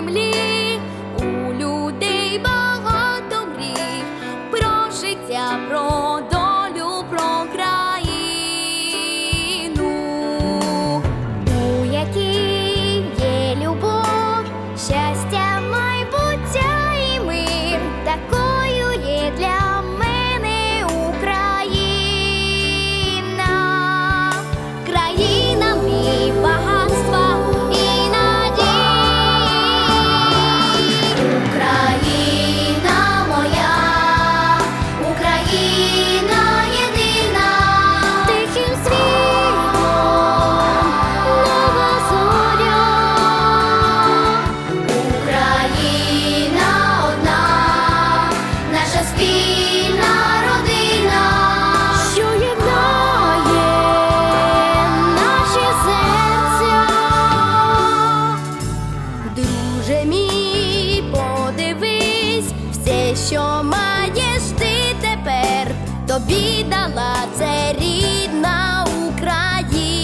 землі. що маєш ти тепер, тобі дала це рідна Україна.